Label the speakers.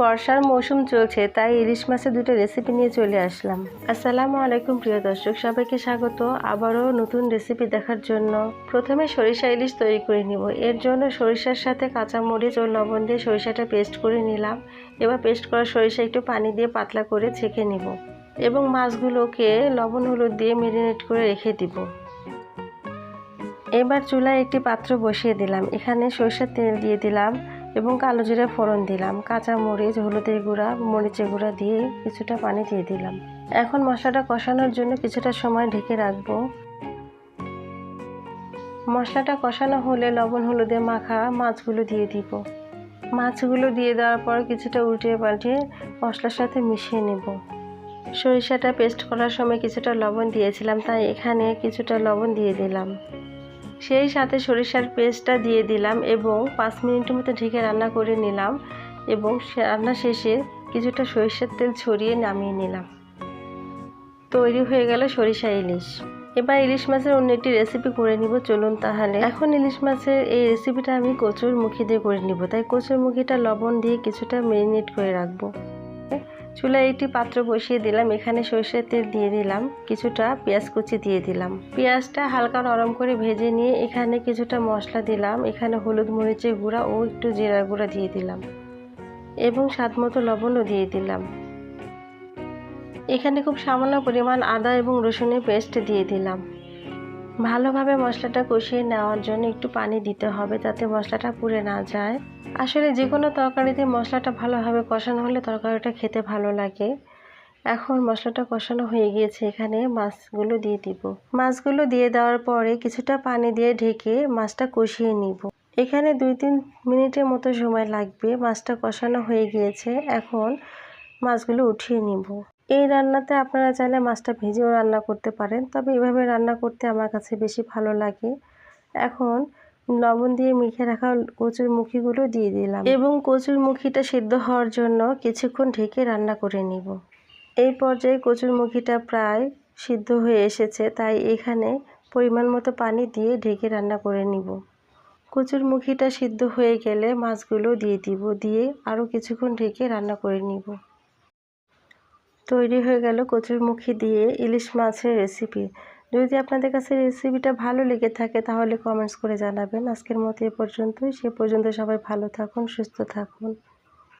Speaker 1: বর্ষার মৌসুম চলছে, তাই ইলিশ মাছের দুটো রেসিপি নিয়ে চলে আসলাম। আসসালামু আলাইকুম প্রিয় দর্শক, সবাইকে স্বাগত। আবারও নতুন রেসিপি দেখার জন্য প্রথমে সরিষা ইলিশ তৈরি করে নিব। এর জন্য সরিষার সাথে কাঁচা মরিচ ও লবণ দিয়ে সরিষাটা পেস্ট করে নিলাম। এবার পেস্ট করা সরিষা একটু পানি দিয়ে পাতলা করে ছেঁকে নিব এবং মাছগুলোকে লবণ, হলুদ দিয়ে মেরিনেট করে রেখে দিব। এবার চুলায় একটি পাত্র বসিয়ে দিলাম। এখানে সরিষার তেল দিয়ে দিলাম। এবং কালো জিরে ফোড়ন দিলাম, কাঁচা মরিচ, হলুদের গুঁড়া, মরিচের গুঁড়া দিয়ে কিছুটা পানি দিয়ে দিলাম। এখন মশলাটা কষানোর জন্য কিছুটা সময় ঢেকে রাখব। মশলাটা কষানো হলে লবণ, হলুদে মাখা মাছগুলো দিয়ে দিব। মাছগুলো দিয়ে দেওয়ার পর কিছুটা উল্টিয়ে পাল্টিয়ে মশলার সাথে মিশিয়ে নেব। সরিষাটা পেস্ট করার সময় কিছুটা লবণ দিয়েছিলাম, তাই এখানে কিছুটা লবণ দিয়ে দিলাম। সেই সাথে সরিষার পেস্টটা দিয়ে দিলাম এবং পাঁচ মিনিটের মতো ঢেকে রান্না করে নিলাম এবং রান্না শেষে কিছুটা সরিষার তেল ছড়িয়ে নামিয়ে নিলাম। তৈরি হয়ে গেল সরিষা ইলিশ। এবার ইলিশ মাছের অন্য একটি রেসিপি করে নিব, চলুন তাহলে। এখন ইলিশ মাছের এই রেসিপিটা আমি কচুর মুখি দিয়ে করে নিব, তাই কচুর মুখিটা লবণ দিয়ে কিছুটা মেরিনেট করে রাখব। চুলায় একটি পাত্র বসিয়ে দিলাম। এখানে সরষের তেল দিয়ে দিলাম। কিছুটা পেঁয়াজ কুচি দিয়ে দিলাম। পেঁয়াজটা হালকা নরম করে ভেজে নিয়ে এখানে কিছুটা মশলা দিলাম। এখানে হলুদ মরিচের গুঁড়া ও একটু জিরার গুঁড়া দিয়ে দিলাম এবং স্বাদ মতো লবণও দিয়ে দিলাম। এখানে খুব সামান্য পরিমাণ আদা এবং রসুনের পেস্ট দিয়ে দিলাম। ভালোভাবে মশলাটা কষিয়ে নেওয়ার জন্য একটু পানি দিতে হবে যাতে মশলাটা পুড়ে না যায়। আসলে যে কোনো তরকারিতে মশলাটা ভালোভাবে কষানো হলে তরকারিটা খেতে ভালো লাগে। এখন মশলাটা কষানো হয়ে গিয়েছে, এখানে মাছগুলো দিয়ে দিব। মাছগুলো দিয়ে দেওয়ার পরে কিছুটা পানি দিয়ে ঢেকে মাছটা কষিয়ে নিব। এখানে দুই তিন মিনিটের মতো সময় লাগবে মাছটা কষানো হয়ে গিয়েছে। এখন মাছগুলো উঠিয়ে নিব। এই রান্নাতে আপনারা চাইলে মাছটা ভেজেও রান্না করতে পারেন। তবে এভাবে রান্না করতে আমার কাছে বেশি ভালো লাগে। এখন লবণ দিয়ে মেখে রাখা কচুর মুখিগুলো দিয়ে দিলাম এবং কচুর মুখিটা সিদ্ধ হওয়ার জন্য কিছুক্ষণ ঢেকে রান্না করে নিব। এই পর্যায়ে কচুর মুখিটা প্রায় সিদ্ধ হয়ে এসেছে, তাই এখানে পরিমাণ মতো পানি দিয়ে ঢেকে রান্না করে নিব। কচুর মুখিটা সিদ্ধ হয়ে গেলে মাছগুলো দিয়ে দিব, দিয়ে আরও কিছুক্ষণ ঢেকে রান্না করে নিব। তৈরি হয়ে গেল কচুরমুখী দিয়ে ইলিশ মাছের রেসিপি যদি আপনাদের কাছে রেসিপিটা ভালো লেগে থাকে, তাহলে কমেন্টস করে জানাবেন। আজকের মতো এ পর্যন্তই। সে পর্যন্ত সবাই ভালো থাকুন, সুস্থ থাকুন।